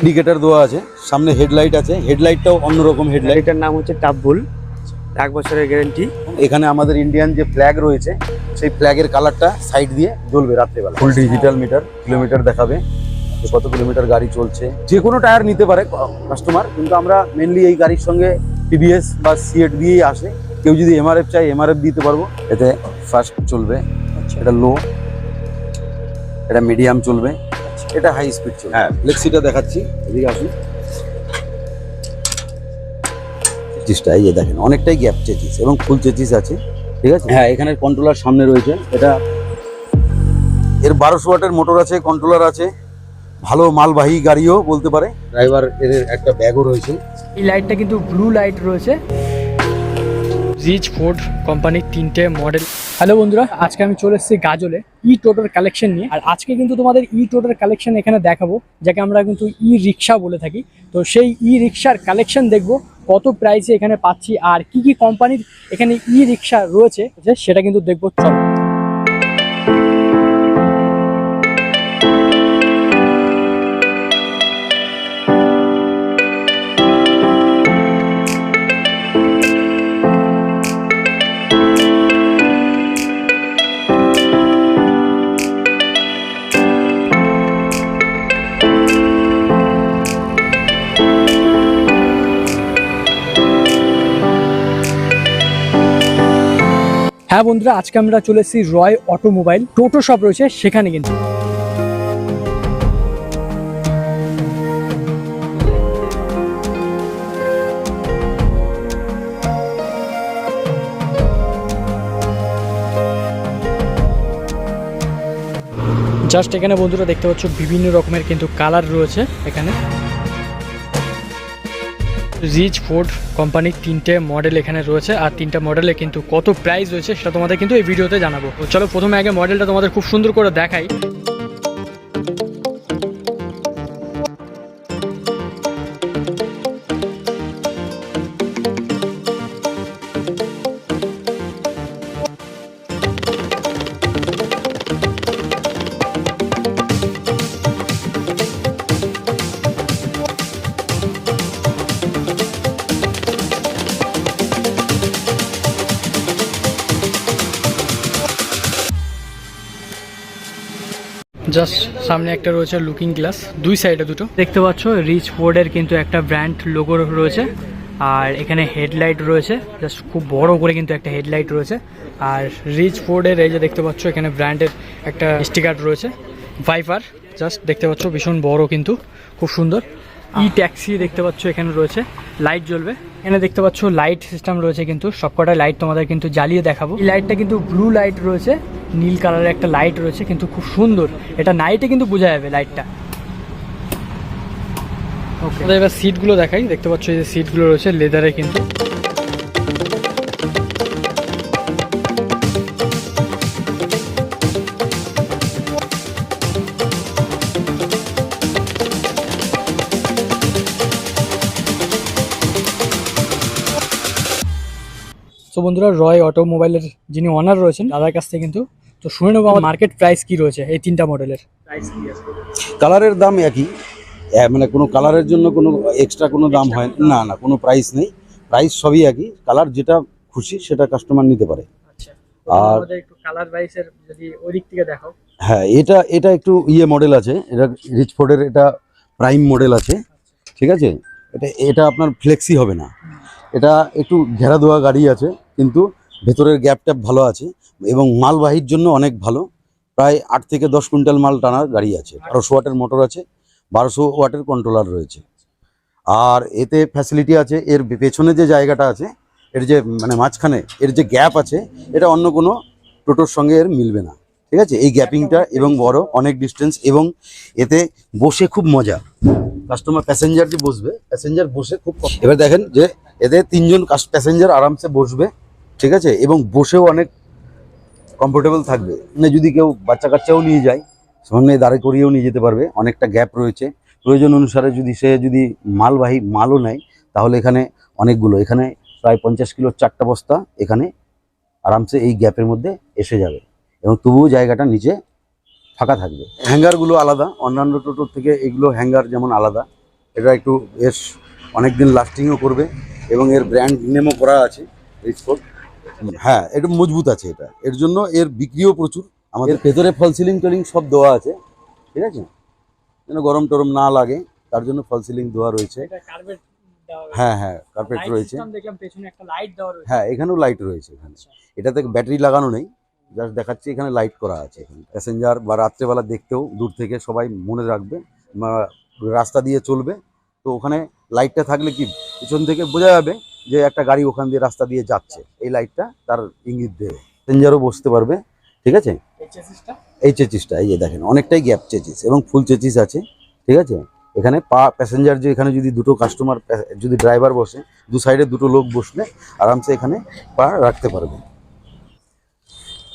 Indicator দেওয়া আছে। সামনে হেডলাইট আছে। হেডলাইটটাও অন্যরকম হেডলাইট এটার নাম হচ্ছে টাববুল এক বছরের গ্যারেন্টি এখানে আমাদের ইন্ডিয়ান যে ফ্ল্যাগ রয়েছে সেই ফ্ল্যাগের কালারটা সাইড দিয়ে জ্বলবে রাত্রেবেলা। ফুল ডিজিটাল মিটার কিলোমিটার দেখাবে। কত কিলোমিটার গাড়ি চলছে। যে কোনো টায়ার নিতে পারে কাস্টমার কিন্তু আমরা মেনলি এই গাড়ির সঙ্গে টিভিএস বা সিএট দিয়েই আসে। কেউ যদি এমআরএফ চাই এমআরএফ দিতে পারব। এতে ফার্স্ট চলবে। এটা লো এটা মিডিয়াম চলবে। এটা হাই স্পিড চলবে হ্যাঁ। ফ্লেক্সিটা দেখাচ্ছি এদিকে আসুন। চেচিসটা এই যে দেখেন অনেকটাই গ্যাপ চেচিস এবং ফুল চেচিস আছে ঠিক আছে? হ্যাঁ এখানে কন্ট্রোলার সামনে রয়েছে এটা এর বারোশো ওয়াটের মোটর আছে কন্ট্রোলার আছে ভালো মালবাহী গাড়িও বলতে পারে। ড্রাইভার এর একটা ব্যাগও রয়েছে। এই লাইটটা কিন্তু ব্লু লাইট রয়েছে। রিচ ফোর্ড কোম্পানির তিনটে মডেল হ্যালো বন্ধুরা, আজকে আমি চলে এসেছি গাজলে ই টোটোর কালেকশন নিয়ে। আর আজকে কিন্তু তোমাদের ই টোটোর কালেকশন এখানে দেখাবো, যাকে আমরা কিন্তু ই রিক্সা বলে থাকি। তো সেই ই রিক্সার কালেকশন দেখব, কত প্রাইসে এখানে পাচ্ছি, আর কি কি কোম্পানির এখানে ই রিক্সা রয়েছে, সেটা কিন্তু দেখব। চলো। হ্যাঁ বন্ধুরা, আজকে আমরা চলে এসেছি রয় অটোমোবাইল। টোটো শপ রয়েছে, সেখানে কিন্তু। জাস্ট এখানে বন্ধুরা দেখতে পাচ্ছ, বিভিন্ন রকমের কিন্তু কালার রয়েছে এখানে। রিচ ফোর্ড কোম্পানির তিনটে মডেল এখানে রয়েছে, আর তিনটা মডেলে কিন্তু কত প্রাইস রয়েছে সেটা তোমাদের কিন্তু এই ভিডিওতে জানাব। চলো প্রথমে আগে মডেলটা তোমাদের খুব সুন্দর করে দেখাই। জাস্ট সামনে একটা রয়েছে লুকিং গ্লাস দুই সাইডে দুটো। দেখতে পাচ্ছ রিচ ফোর্ডের কিন্তু একটা ব্র্যান্ড লোগো রয়েছে, আর এখানে হেডলাইট রয়েছে জাস্ট খুব বড় করে কিন্তু একটা হেডলাইট রয়েছে। আর রিচ ফোর্ডের এই যে দেখতে পাচ্ছ, এখানে ব্র্যান্ডের একটা স্টিকার রয়েছে ভাইফার জাস্ট দেখতে পাচ্ছ, ভীষণ বড় কিন্তু, খুব সুন্দর। ই ট্যাক্সি দেখতে পাচ্ছ এখানে রয়েছে, লাইট জ্বলবে। এখানে দেখতে পাচ্ছ লাইট সিস্টেম রয়েছে কিন্তু, সবকটা লাইট তোমাদের কিন্তু জ্বালিয়ে দেখাবো। এই লাইটটা কিন্তু ব্লু লাইট রয়েছে, নীল কালারের একটা লাইট রয়েছে কিন্তু খুব সুন্দর। এটা নাইটে কিন্তু বোঝা যাবে লাইটটা ওকে এবার সিটগুলো দেখাই, দেখতে পাচ্ছ এই যে সিটগুলো রয়েছে লেদারে কিন্তু। তো বন্ধুরা রয় অটোমোবাইলের যিনি ওনার রয়েছেন দাদার কাছ থেকে কিন্তু তো শুনে নেব আমার মার্কেট প্রাইস কি রয়েছে এই তিনটা মডেলের কালারের দাম একই। মানে কোনো কালারের জন্য কোনো এক্সট্রা কোনো দাম হয় না না কোনো প্রাইস নেই। প্রাইস সবই একই। কালার যেটা খুশি সেটা কাস্টমার নিতে পারে। আচ্ছা। আর- কালার প্রাইসের যদি ওই দিক থেকে দেখাও। হ্যাঁ এটা এটা একটু ইয়ে মডেল আছে। এটা রিচ ফোর্ডের এটা প্রাইম মডেল আছে। ঠিক আছে? এটা এটা আপনার ফ্লেক্সি হবে না। এটা একটু ঘেরা দেওয়া গাড়ি আছে, কিন্তু ভেতরের গ্যাপ ট্যাপ ভালো আছে এবং মালবাহীর জন্য অনেক ভালো। প্রায় আট থেকে দশ কুইন্টাল মাল টানার গাড়ি আছে। বারোশো ওয়াটের মোটর আছে, বারোশো ওয়াটের কন্ট্রোলার রয়েছে। আর এতে ফ্যাসিলিটি আছে, এর পেছনে যে জায়গাটা আছে, এর যে মানে মাঝখানে এর যে গ্যাপ আছে, এটা অন্য কোনো টোটোর সঙ্গে এর মিলবে না। ঠিক আছে? এই গ্যাপিংটা এবং বড় অনেক ডিস্টেন্স এবং এতে বসে খুব মজা। কাস্টমার প্যাসেঞ্জার যে বসবে প্যাসেঞ্জার বসে খুব এবার দেখেন যে এতে তিনজন প্যাসেঞ্জার আরামসে বসবে ঠিক আছে? এবং বসেও অনেক কমফোর্টেবল থাকবে। মানে যদি কেউ বাচ্চা কাচ্চাও নিয়ে যায় সামনে দাঁড়ে করিয়েও নিয়ে যেতে পারবে অনেকটা গ্যাপ রয়েছে। প্রয়োজন অনুসারে যদি সে যদি মালবাহী মালও নেয় তাহলে এখানে অনেকগুলো এখানে প্রায় পঞ্চাশ কিলোর চারটা বস্তা এখানে আরামসে এই গ্যাপের মধ্যে এসে যাবে। এবং তবুও জায়গাটা নিচে ফাঁকা থাকবে। হ্যাঙ্গারগুলো আলাদা অন্যান্য টোটোর থেকে এগুলো হ্যাঙ্গার যেমন আলাদা। এটা একটু বেশ অনেক দিন লাস্টিংও করবে এবং এর ব্র্যান্ড নেমও করা আছে রিচফোর্ড হ্যাঁ একটু মজবুত আছে এটা। এর জন্য এর বিক্রিও প্রচুর। আমাদের ভেতরে ফল সিলিং টলিং সব দেওয়া আছে ঠিক আছে? যেন গরম টরম না লাগে তার জন্য ফল সিলিং দেওয়া রয়েছে। এটা কার্পেট দেওয়া হ্যাঁ হ্যাঁ কার্পেট রয়েছে। দেখলাম পেছনে একটা লাইট দেওয়া রয়েছে। হ্যাঁ এখানেও লাইট রয়েছে এখানে। এটাতে ব্যাটারি লাগানো নেই। জাস্ট দেখাচ্ছি, এখানে লাইট করা আছে এখানে। প্যাসেঞ্জার বা রাত্রেবেলা দেখতেও দূর থেকে সবাই মনে রাখবে রাস্তা দিয়ে চলবে। তো ওখানে লাইটটা থাকলে কি পিছন থেকে বোঝা যাবে যে একটা গাড়ি ওখান দিয়ে রাস্তা দিয়ে যাচ্ছে। এই লাইটটা তার ইঙ্গিত দেবে। প্যাসেঞ্জারও বসতে পারবে, ঠিক আছে? এই চেচিসটা এই যে দেখেন, অনেকটাই গ্যাপ চেচিস এবং ফুল চেচিস আছে, ঠিক আছে? এখানে পা প্যাসেঞ্জার যে এখানে যদি দুটো কাস্টমার যদি ড্রাইভার বসে, দু সাইডে দুটো লোক বসলে আরামসে এখানে পা রাখতে পারবে।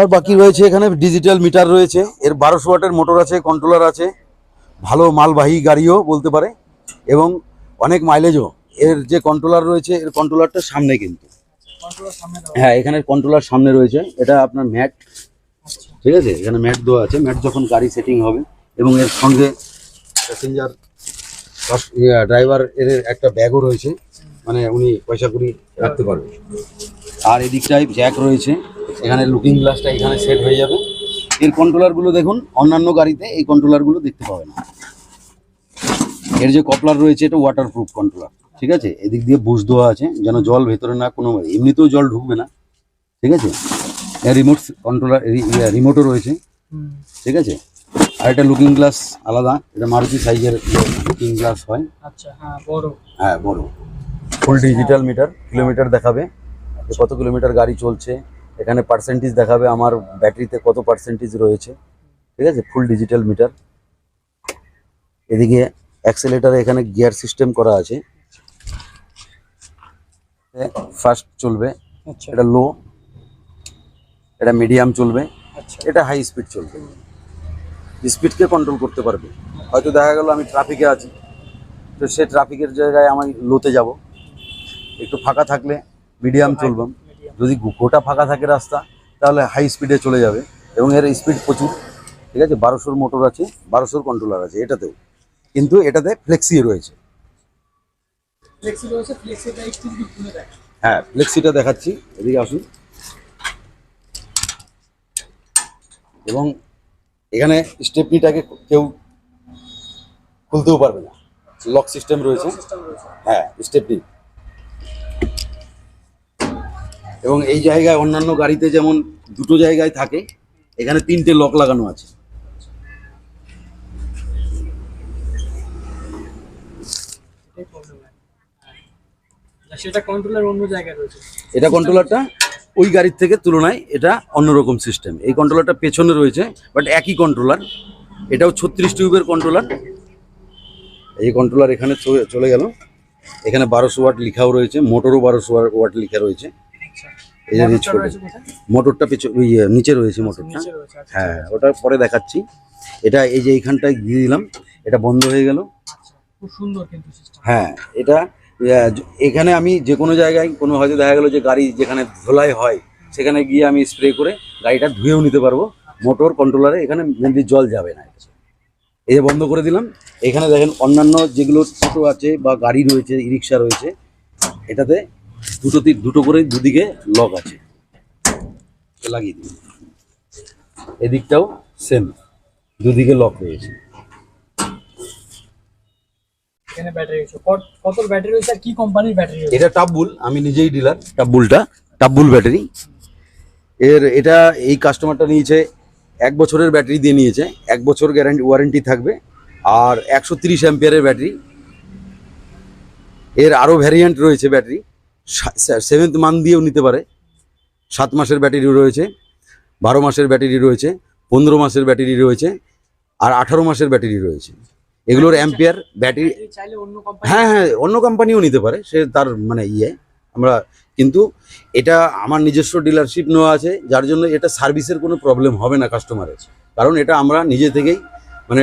আর বাকি রয়েছে এখানে ডিজিটাল মিটার রয়েছে। এর বারোশো ওয়াটের মোটর আছে কন্ট্রোলার আছে, ভালো মালবাহী গাড়িও বলতে পারে, এবং অনেক মাইলেজও এর যে কন্ট্রোলার রয়েছে, এর কন্ট্রোলারটা সামনে কিন্তু। হ্যাঁ এখানে কন্ট্রোলার সামনে রয়েছে। এটা আপনার ম্যাট। ঠিক আছে? এখানে ম্যাট দেওয়া আছে। ম্যাট যখন গাড়ি সেটিং হবে, এবং এর সঙ্গে প্যাসেঞ্জার ড্রাইভার এর একটা ব্যাগও রয়েছে। মানে উনি পয়সা কুড়ি রাখতে পারবে। আর এদিকটায় জ্যাক রয়েছে এখানে লুকিং গ্লাসটা এখানে সেট হয়ে যাবে। এর কন্ট্রোলারগুলো দেখুন অন্যান্য গাড়িতে এই কন্ট্রোলারগুলো দেখতে পাবে না এর যে কপলার রয়েছে এটা ওয়াটারপ্রুফ কন্ট্রোলার ঠিক আছে? এদিক দিয়ে বুশ দেওয়া আছে যেন জল ভেতরে না কোনো এমনিতেও জল ঢুকবে না ঠিক আছে? এর রিমোট কন্ট্রোলার রিমোটও রয়েছে ঠিক আছে? আর একটা লুকিং গ্লাস আলাদা এটা মারুতি সাইজের লুকিং গ্লাস হয়। আচ্ছা হ্যাঁ বড়। হ্যাঁ বড়। ফুল ডিজিটাল মিটার কিলোমিটার দেখাবে কত কিলোমিটার গাড়ি চলছে। এখানে পার্সেন্টেজ দেখাবে আমার ব্যাটারিতে কত পার্সেন্টেজ রয়েছে। ঠিক আছে? Full digital meter. এদিকে অ্যাক্সেলেটারে এখানে গিয়ার সিস্টেম করা আছে। ফার্স্ট চলবে। আচ্ছা। এটা লো এটা মিডিয়াম চলবে। আচ্ছা। এটা হাই স্পিড চলবে। স্পিডকে কন্ট্রোল করতে পারবে। হয়তো দেখা গেল আমি ট্রাফিকে আছি। তো সে ট্রাফিকের জায়গায় আমি লোতে যাব। একটু ফাঁকা থাকলে মিডিয়াম চলবাম যদি গোটা ফাঁকা থাকে রাস্তা তাহলে হাই স্পিডে চলে যাবে এবং এর স্পিড প্রচুর। ঠিক আছে? বারোশোর মোটর আছে বারোশোর কন্ট্রোলার আছে এটাতেও। কিন্তু এটাতে ফ্লেক্সি রয়েছে। হ্যাঁ ফ্লেক্সিটা দেখাচ্ছি এদিকে আসুন। এবং এখানে স্টেপনিটাকে কেউ খুলতেও পারবে না। লক সিস্টেম রয়েছে। হ্যাঁ স্টেপনি এবং এই জায়গায় অন্যান্য গাড়িতে যেমন দুটো জায়গায় থাকে এখানে তিনটে লক লাগানো আছে। সেটা কন্ট্রোলার অন্য জায়গায় রয়েছে। এটা কন্ট্রোলারটা ওই গাড়ির থেকে তুলনায় এটা অন্যরকম সিস্টেম এই কন্ট্রোলারটা পেছনে রয়েছে বাট একই কন্ট্রোলার এটাও ছত্রিশ টিউবের কন্ট্রোলার এই কন্ট্রোলার এখানে চলে- গেল। এখানে বারোশো ওয়াট লিখাও রয়েছে মোটরও বারোশো ওয়াট লিখা রয়েছে। এই যে রিচ মোটরটা কোথায়? মোটরটা পেছনে নিচে রয়েছে মোটরটা রয়েছে আচ্ছা হ্যাঁ ওটা পরে দেখাচ্ছি। এটা এই যে এইখানটায় দিয়ে দিলাম এটা বন্ধ হয়ে গেল। আচ্ছা হ্যাঁ এটা এখানে আমি যে কোনো জায়গায় কোনো হয়তো দেখা গেলো যে গাড়ি যেখানে ধোলাই হয় সেখানে গিয়ে আমি স্প্রে করে গাড়িটা ধুয়েও নিতে পারব। মোটর কন্ট্রোলারে এখানে মেনলি জল যাবে না। এই যে বন্ধ করে দিলাম। এখানে দেখেন অন্যান্য যেগুলো টোটো আছে বা গাড়ি রয়েছে ই রিক্সা রয়েছে এটাতে দুটো তি- দুটো করে দুদিকে লক আছে। লাগিয়ে দিই এদিকটাও সেম দুদিকে লক রয়েছে এখানে ব্যাটারি রয়েছে? কত- কত ব্যাটারি রয়েছে আর কি কোম্পানির ব্যাটারি রয়েছে? এটা টাববুল আমি নিজেই ডিলার টাববুলটা টাববুল ব্যাটারি এর এটা এই কাস্টমারটা নিয়েছে এক বছরের ব্যাটারি দিয়ে নিয়েছে এক বছর গ্যারান্টি ওয়ারেন্টি থাকবে আর একশো তিরিশ অ্যাম্পিয়ারের ব্যাটারি এর আরও ভ্যারিয়েন্ট রয়েছে ব্যাটারি সেভেন্থ মান্থ দিয়েও নিতে পারে। সাত মাসের ব্যাটারি রয়েছে বারো মাসের ব্যাটারি রয়েছে পনেরো মাসের ব্যাটারি রয়েছে আর আঠারো মাসের ব্যাটারি রয়েছে। এগুলোর অ্যাম্পিয়ার ব্যাটারি হ্যাঁ হ্যাঁ অন্য কোম্পানিও নিতে পারে সে তার মানে ইয়ে। আমরা কিন্তু এটা আমার নিজস্ব ডিলারশিপ নেওয়া আছে যার জন্য এটা সার্ভিসের কোনো প্রবলেম হবে না কাস্টমারের কারণ এটা আমরা নিজে থেকেই মানে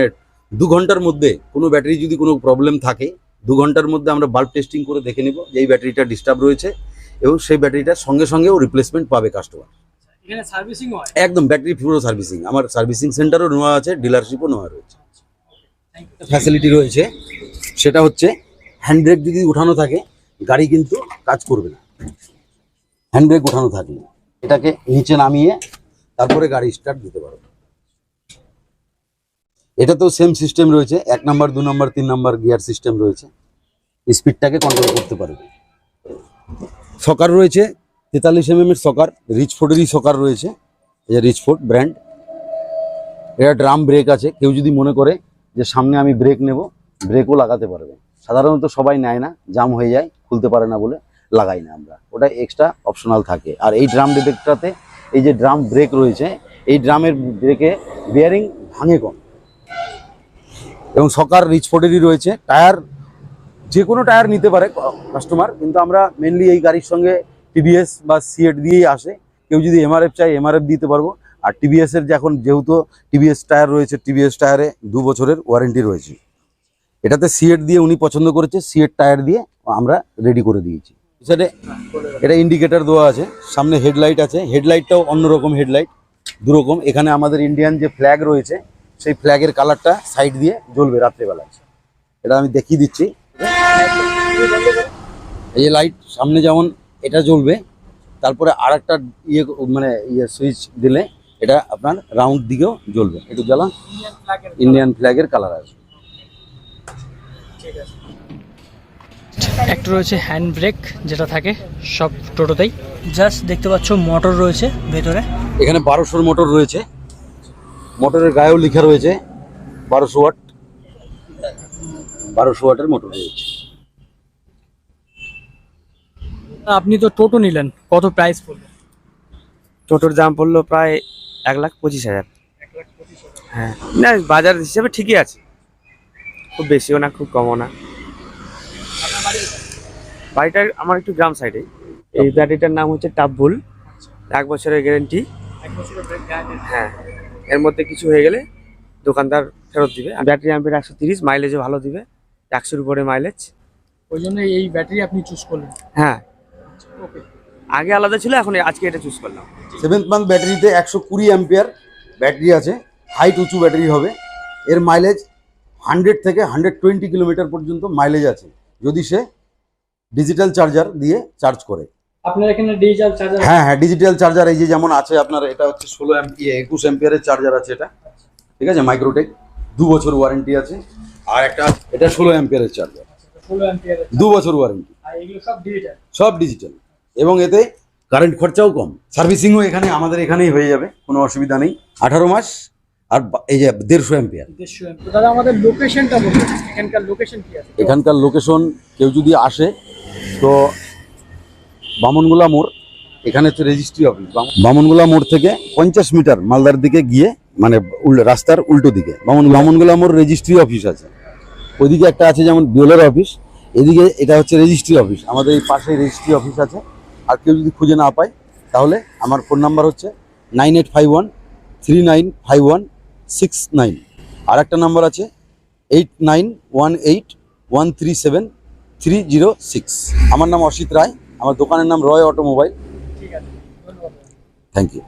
দু ঘণ্টার মধ্যে কোনো ব্যাটারি যদি কোনো প্রবলেম থাকে দু ঘণ্টার মধ্যে আমরা বাল্ব টেস্টিং করে দেখে নেব যে এই ব্যাটারিটা ডিস্টার্ব রয়েছে এবং সেই ব্যাটারিটার সঙ্গে সঙ্গেও রিপ্লেসমেন্ট পাবে কাস্টমার একদম ব্যাটারি পুরো সার্ভিসিং আমার সার্ভিসিং সেন্টারও নেওয়া আছে ডিলারশিপও নেওয়া রয়েছে। ফ্যাসিলিটি রয়েছে। সেটা হচ্ছে হ্যান্ড ব্রেক যদি উঠানো থাকে গাড়ি কিন্তু কাজ করবে না। হ্যান্ড ব্রেক উঠানো থাকলে। এটাকে নিচে নামিয়ে তারপরে গাড়ি স্টার্ট দিতে পারবে। এটা তো সেম সিস্টেম রয়েছে। এক নাম্বার, দু নাম্বার, তিন নাম্বার গিয়ার সিস্টেম রয়েছে। স্পিডটাকে কন্ট্রোল করতে পারবে। সকার রয়েছে, তেতাল্লিশ এম এর সকার রিচ ফোর্ডেরই সকার রয়েছে। এই যে রিচ ফোর্ড ব্র্যান্ড এটা ড্রাম ব্রেক আছে। কেউ যদি মনে করে যে সামনে আমি ব্রেক নেব ব্রেকও লাগাতে পারবে। সাধারণত সবাই নেয় না জাম হয়ে যায়, খুলতে পারে না বলে লাগাই না আমরা। ওটা এক্সট্রা অপশনাল থাকে। আর এই ড্রাম ব্রেকটাতে এই যে ড্রাম ব্রেক রয়েছে, এই ড্রামের ব্রেকে বিয়ারিং ভাঙে কম। এবং সকার রিচ ফোর্ডেরই রয়েছে। টায়ার যে কোনো টায়ার নিতে পারে কাস্টমার কিন্তু আমরা মেনলি এই গাড়ির সঙ্গে টিভিএস বা সিএট দিয়েই আসে। কেউ যদি এমআরএফ চাই এমআরএফ দিতে পারব। আর টিভিএস এর যে এখন যেহেতু টিভিএস টায়ার রয়েছে টিভিএস টায়ারে দু বছরের ওয়ারেন্টি রয়েছে। এটাতে সিএট দিয়ে উনি পছন্দ করেছে সিএট টায়ার দিয়ে আমরা রেডি করে দিয়েছি। সেটা এটা ইন্ডিকেটার দেওয়া আছে, সামনে হেডলাইট আছে। হেডলাইটটাও অন্যরকম হেডলাইট দুরকম। এখানে আমাদের ইন্ডিয়ান যে ফ্ল্যাগ রয়েছে সেই ফ্ল্যাগের কালারটা সাইড দিয়ে জ্বলবে রাত্রেবেলা এটা আমি দেখিয়ে দিচ্ছি। এই লাইট সামনে যেমন এটা জ্বলবে তারপরে আর একটা ইয়ে মানে ইয়ে সুইচ দিলে এটা আপনার রাউন্ড দিকেও জ্বলবে। একটু জ্বালা। ইন্ডিয়ান ফ্ল্যাগের কালার আছে একটা রয়েছে হ্যান্ড ব্রেক যেটা থাকে সব টোটোতেই। জাস্ট দেখতে পাচ্ছ মোটর রয়েছে ভেতরে। এখানে বারোশোর মোটর রয়েছে। মোটরের গায়েও লেখা রয়েছে বারোশো ওয়াট। বারোশো ওয়াটের মোটর রয়েছে। আপনি তো টোটো নিলেন কত প্রাইস পড়ল? টোটোর দাম পড়ল প্রায় এক লাখ পঁচিশ হাজার। হ্যাঁ না বাজার হিসেবে ঠিকই আছে। খুব বেশিও না খুব কমও না। বাড়িটা আমার একটু গ্রাম সাইডে এই ব্যাটারিটার নাম হচ্ছে টাববুল এক বছরের গ্যারেন্টি হ্যাঁ। এর মধ্যে কিছু হয়ে গেলে দোকানদার ফেরত দিবে। ব্যাটারি অ্যাম্পের একশো তিরিশ মাইলেজও ভালো দিবে। একশোর উপরে মাইলেজ ওই জন্য এই ব্যাটারি আপনি চুজ করলেন? হ্যাঁ। ওকে আগে আলাদা ছিল এখন আজকে এটা চুজ করলাম। সেভেন্থ মান্থ ব্যাটারিতে একশো কুড়ি অ্যাম্পিয়ার ব্যাটারি আছে। হাইট উঁচু ব্যাটারি হবে। এর মাইলেজ হান্ড্রেড থেকে হান্ড্রেড টোয়েন্টি কিলোমিটার পর্যন্ত মাইলেজ আছে। যদি সে ডিজিটাল চার্জার দিয়ে চার্জ করে। আপনার এখানে ডিজিটাল চার্জার হ্যাঁ হ্যাঁ ডিজিটাল চার্জার এই যে যেমন আছে আপনার এটা হচ্ছে ষোলো এমপিএ একুশ এম্পিয়ারের চার্জার আছে এটা। ঠিক আছে মাইক্রোটেক দু বছর ওয়ারেন্টি আছে। আর একটা এটা ষোলো এম্পিয়ারের চার্জার দু বছর ওয়ারেন্টি সব ডিজিটাল এবং এতে কারেন্ট খরচাও কম। সার্ভিসিংও এখানে আমাদের এখানেই হয়ে যাবে কোনো অসুবিধা নেই। আঠারো মাস আর এই যে দেড়শো এম্পিয়ার দাদা আমাদের লোকেশনটা বলুন। এখানকার লোকেশন কি আছে? এখানকার লোকেশন কেউ যদি আসে তো বামনগোলা মোড়, এখানে হচ্ছে রেজিস্ট্রি অফিস বাম- বামনগোলা মোড় থেকে পঞ্চাশ মিটার মালদার দিকে গিয়ে মানে রাস্তার উল্টো দিকে, বামন বামনগোলা মোড় রেজিস্ট্রি অফিস আছে। ওইদিকে একটা আছে যেমন বিওলের অফিস এদিকে এটা হচ্ছে রেজিস্ট্রি অফিস আমাদের এই পাশে রেজিস্ট্রি অফিস আছে। আর কেউ যদি খুঁজে না পায়, তাহলে আমার ফোন নাম্বার হচ্ছে nine eight five one three nine five one six nine আর একটা নাম্বার আছে eight nine one eight one three seven three zero six আমার নাম অসিত রায় আমার দোকানের নাম রয় অটোমোবাইল। ঠিক আছে ধন্যবাদ। Thank you